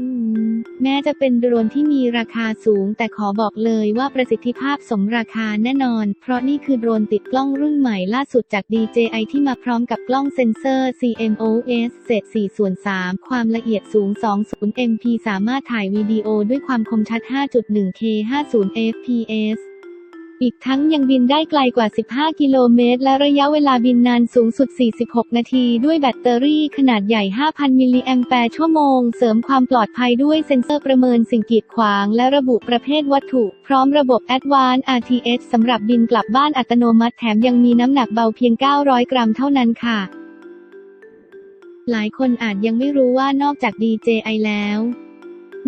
อืม แม้จะเป็นโดรนที่มีราคาสูง แต่ขอบอกเลยว่าประสิทธิภาพสมราคาแน่นอน เพราะนี่คือโดรนติดกล้องรุ่นใหม่ล่าสุดจาก DJI ที่มาพร้อมกับกล้องเซ็นเซอร์ CMOS เศษ4ส่วน3ความละเอียดสูง 20 MP สามารถถ่ายวิดีโอด้วยความคมชัด 5.1K 50 fps อีกทั้งยังบินได้ไกลกว่า 15 กิโลเมตร และระยะเวลาบินนานสูงสุด 46 นาที ด้วยแบตเตอรี่ขนาดใหญ่ 5,000 มิลลิแอมแปร์ชั่วโมง เสริมความปลอดภัยด้วยเซ็นเซอร์ประเมินสิ่งกีดขวาง และระบุประเภทวัตถุ พร้อมระบบ Advanced RTS สำหรับบินกลับบ้านอัตโนมัติแถมยังมีน้ำหนักเบาเพียง 900 กรัมเท่านั้นค่ะ หลายคนอาจยังไม่รู้ว่านอกจาก DJI แล้ว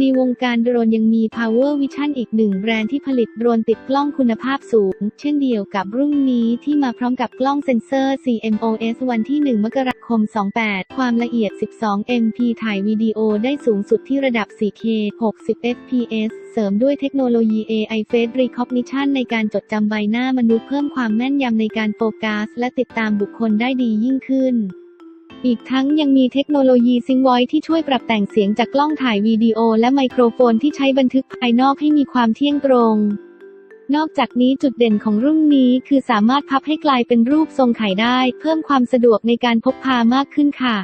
ในวงการโดรนยังมี Power Vision อีกหนึ่งแบรนด์ที่ผลิตโดรนติดกล้องคุณภาพสูง เช่นเดียวกับรุ่นนี้ที่มาพร้อมกับกล้องเซ็นเซอร์ CMOS วันที่ 1 มกราคม 28 ความละเอียด 12 MP ถ่ายวิดีโอได้สูงสุดที่ระดับ 4K 60 fps เสริมด้วยเทคโนโลยี AI Face Recognition ในการจดจำใบหน้ามนุษย์เพิ่มความแม่นยำในการโฟกัสและติดตามบุคคลได้ดียิ่งขึ้น อีกทั้งยังมีเทคโนโลยีซิงไวที่ช่วยปรับแต่งเสียงจากกล้องถ่ายวิดีโอและไมโครโฟนที่ใช้บันทึกภายนอกให้มีความเที่ยงตรง นอกจากนี้จุดเด่นของรุ่นนี้คือสามารถพับให้กลายเป็นรูปทรงไข่ได้ เพิ่มความสะดวกในการพกพามากขึ้นค่ะ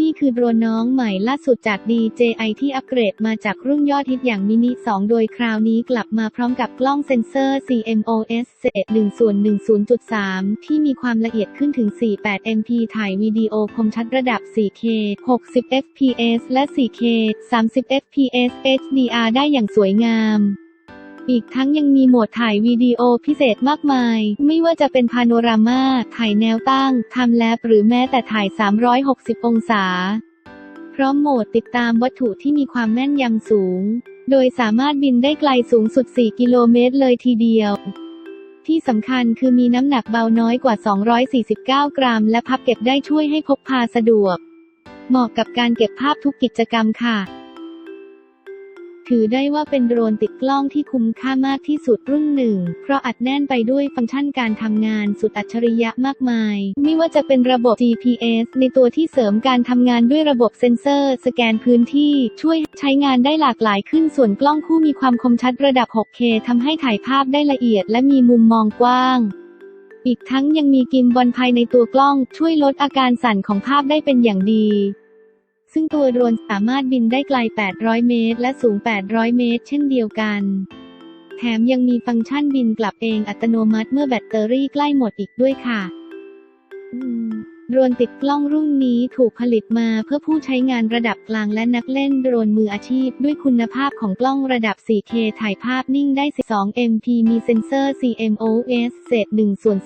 นี่คือโดรนน้องใหม่ล่าสุดจาก DJI ที่อัปเกรดมาจากรุ่นยอดฮิตอย่างมินิ 2 โดยคราวนี้กลับมาพร้อมกับกล้องเซ็นเซอร์ CMOS เศษ1ส่วน10.3 ที่มีความละเอียดขึ้นถึง 48 MP ถ่ายวิดีโอคมชัดระดับ 4K 60 fps และ 4K 30 fps HDR ได้อย่างสวยงาม อีกทั้งยังมีโหมดถ่ายวิดีโอพิเศษมากมาย ไม่ว่าจะเป็นพาโนรามา ถ่ายแนวตั้ง ทำแลบหรือแม้แต่ถ่าย 360 องศา พร้อมโหมดติดตามวัตถุที่มีความแม่นยำสูง โดยสามารถบินได้ไกลสูงสุด 4 กิโลเมตรเลยทีเดียว ที่สำคัญคือมีน้ำหนักเบาน้อยกว่า 249 กรัม และพับเก็บได้ช่วยให้พกพาสะดวก เหมาะกับการเก็บภาพทุกกิจกรรมค่ะ ถือได้ว่าเป็นโดรนติดกล้องที่คุ้มค่ามากที่สุดรุ่นหนึ่ง เพราะอัดแน่นไปด้วยฟังก์ชันการทำงานสุดอัจฉริยะมากมาย ไม่ว่าจะเป็นระบบ GPS ในตัวที่เสริมการทำงานด้วยระบบเซ็นเซอร์ สแกนพื้นที่ ช่วยใช้งานได้หลากหลายขึ้นส่วนกล้องคู่มีความคมชัดระดับ 6K ทำให้ถ่ายภาพได้ละเอียด และมีมุมมองกว้างอีกทั้งยังมีกิมบอลภายในตัวกล้อง ช่วยลดอาการสั่นของภาพได้เป็นอย่างดี ซึ่งตัวโดรนสามารถบินได้ไกล 800 เมตร และสูง 800 เมตร เช่นเดียวกัน แถมยังมีฟังก์ชันบินกลับเองอัตโนมัติเมื่อแบตเตอรี่ใกล้หมดอีกด้วยค่ะอืม โดรนติดกล้องรุ่นนี้ถูกผลิตมาเพื่อผู้ใช้งานระดับกลางและนักเล่นโดรนมืออาชีพ ด้วยคุณภาพของกล้องระดับ 4K ถ่ายภาพนิ่งได้ 12 MP มีเซ็นเซอร์ CMOS เศษ1ส่วน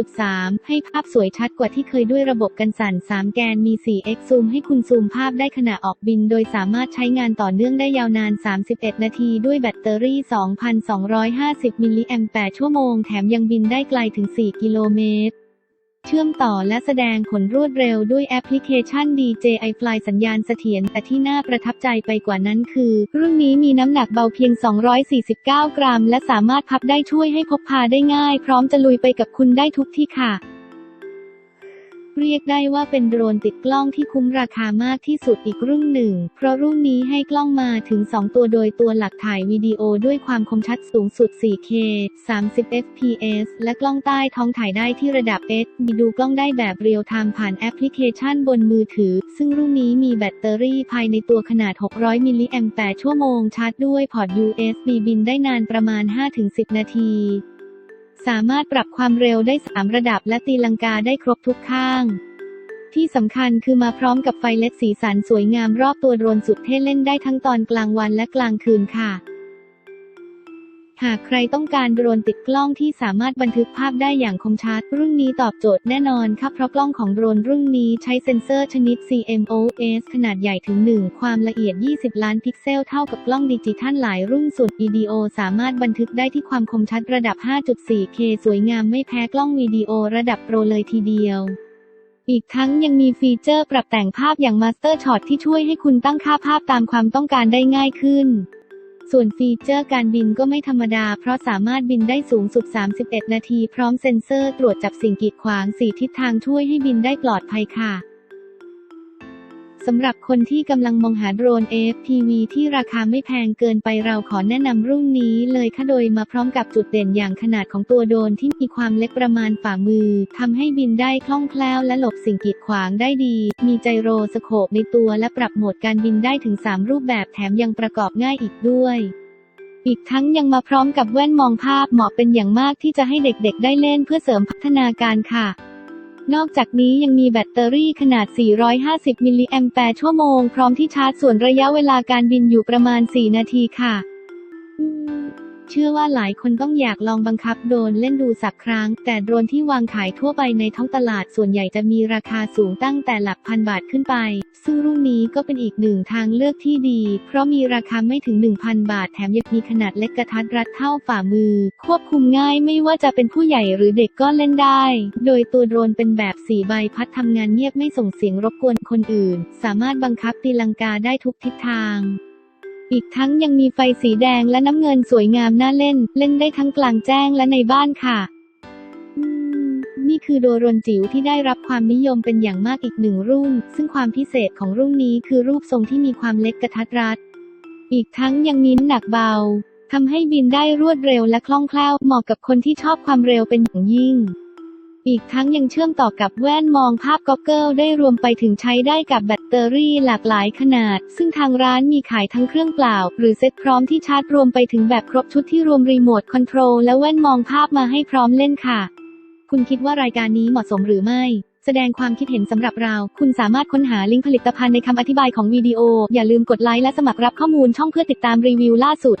20.3 ให้ภาพสวยชัดกว่าที่เคยด้วยระบบกันสั่น 3 แกนมี 4x ซูมให้คุณซูมภาพได้ขณะออกบิน โดยสามารถใช้งานต่อเนื่องได้ยาวนาน 31 นาทีด้วยแบตเตอรี่ 2,250 มิลลิแอมแปร์ชั่วโมง แถมยังบินได้ไกลถึง 4 กิโลเมตร เชื่อมต่อและแสดงผลรวดเร็วด้วยแอปพลิเคชัน DJI Fly สัญญาณเสถียรแต่ที่น่าประทับใจไปกว่านั้นคือ รุ่นนี้มีน้ำหนักเบาเพียง 249 กรัม และสามารถพับได้ช่วยให้พกพาได้ง่าย พร้อมจะลุยไปกับคุณได้ทุกที่ค่ะ เรียกได้ว่าเป็นโดรนติดกล้องที่คุ้มราคามากที่สุดอีกรุ่นหนึ่ง เพราะรุ่นนี้ให้กล้องมาถึง 2 ตัวโดยตัวหลักถ่ายวิดีโอด้วยความคมชัดสูงสุด 4K 30 fps และกล้องใต้ท้องถ่ายได้ที่ระดับ S มีดูกล้องได้แบบเรียลไทม์ผ่านแอปพลิเคชันบนมือถือ ซึ่งรุ่นนี้มีแบตเตอรี่ภายในตัวขนาด 600 มิลลิแอมแปร์ชั่วโมงชาร์จด้วยพอร์ต USB บินได้นานประมาณ 5-10 นาที สามารถปรับความเร็วได้ 3 ระดับและตีลังกาได้ครบทุกข้าง ที่สำคัญคือมาพร้อมกับไฟเล็ดสีสันสวยงามรอบตัวโดรนสุดเท่เล่นได้ทั้งตอนกลางวันและกลางคืนค่ะ หากใครต้องการโดรนติดกล้องที่สามารถบันทึกภาพได้อย่างคมชัด รุ่นนี้ตอบโจทย์แน่นอนค่ะเพราะกล้องของโดรนรุ่นนี้ใช้เซ็นเซอร์ชนิด CMOS ขนาดใหญ่ถึง 1 ความละเอียด 20 ล้านพิกเซลเท่ากับกล้องดิจิทัลหลายรุ่นส่วนวิดีโอสามารถบันทึกได้ที่ความคมชัดระดับ 5.4K สวยงามไม่แพ้กล้องวิดีโอระดับโปรเลยทีเดียวอีกทั้งยังมีฟีเจอร์ปรับแต่งภาพอย่าง Master Shot ที่ช่วยให้คุณตั้งค่าภาพตามความต้องการได้ง่ายขึ้น ส่วนฟีเจอร์การบินก็ไม่ธรรมดา เพราะสามารถบินได้สูงสุด 31 นาที พร้อมเซ็นเซอร์ตรวจจับสิ่งกีดขวาง 4 ทิศทางช่วยให้บินได้ปลอดภัยค่ะ สำหรับคนที่กำลังมองหาโดรน FPV ที่ราคาไม่แพงเกินไปเราขอแนะนำรุ่นนี้เลยค่ะโดยมาพร้อมกับจุดเด่นอย่างขนาดของตัวโดรนที่มีความเล็กประมาณฝ่ามือทำให้บินได้คล่องแคล่วและหลบสิ่งกีดขวางได้ดี มีไจโรสโคปในตัวและปรับโหมดการบินได้ถึง 3 รูปแบบแถมยังประกอบง่ายอีกด้วยอีกทั้งยังมาพร้อมกับแว่นมองภาพเหมาะเป็นอย่างมากที่จะให้เด็กๆ ได้เล่นเพื่อเสริมพัฒนาการค่ะ นอกจากนี้ยังมีแบตเตอรี่ขนาด 450 มิลลิแอมแปร์ชั่วโมง พร้อมที่ชาร์จส่วนระยะเวลาการบินอยู่ประมาณ 4 นาทีค่ะ เชื่อว่าหลายคนต้องอยากลองบังคับโดรนเล่นดูสักครั้ง แต่โดรนที่วางขายทั่วไปในท้องตลาดส่วนใหญ่จะมีราคาสูงตั้งแต่หลักพันบาทขึ้นไป ซึ่งรุ่นนี้ก็เป็นอีกหนึ่งทางเลือกที่ดี เพราะมีราคาไม่ถึง 1,000 บาทแถมยังมีขนาดเล็กกระทัดรัดเท่าฝ่ามือ ควบคุมง่ายไม่ว่าจะเป็นผู้ใหญ่หรือเด็กก็เล่นได้ โดยตัวโดรนเป็นแบบ4ใบพัดทำงานเงียบไม่ส่งเสียงรบกวนคนอื่น สามารถบังคับตีลังกาได้ทุกทิศทาง อีกทั้งยังมีไฟสีแดงและน้ำเงินสวยงามน่าเล่น เล่นได้ทั้งกลางแจ้งและในบ้านค่ะมนี่คือโดรนจิ๋วที่ได้รับความนิยมเป็นอย่างมากอีกหนึ่งรุ่น ซึ่งความพิเศษของรุ่นนี้คือรูปทรงที่มีความเล็กกระทัดรัด อีกทั้งยังมีน้ำหนักเบาทำให้บินได้รวดเร็วและคล่องแคล่วเหมาะกับคนที่ชอบความเร็วเป็นอย่างยิ่ง อีกทั้งยังเชื่อมต่อกับแว่นมองภาพก็อกเกิลได้รวมไปถึงใช้ได้กับแบตเตอรี่หลากหลายขนาด ซึ่งทางร้านมีขายทั้งเครื่องเปล่า หรือเซ็ตพร้อมที่ชาร์จรวมไปถึงแบบครบชุดที่รวมรีโมทคอนโทรลและแว่นมองภาพมาให้พร้อมเล่นค่ะ คุณคิดว่ารายการนี้เหมาะสมหรือไม่ แสดงความคิดเห็นสำหรับเรา คุณสามารถค้นหาลิงก์ผลิตภัณฑ์ในคำอธิบายของวิดีโอ อย่าลืมกดไลค์และสมัครรับข้อมูลช่องเพื่อติดตามรีวิวล่าสุด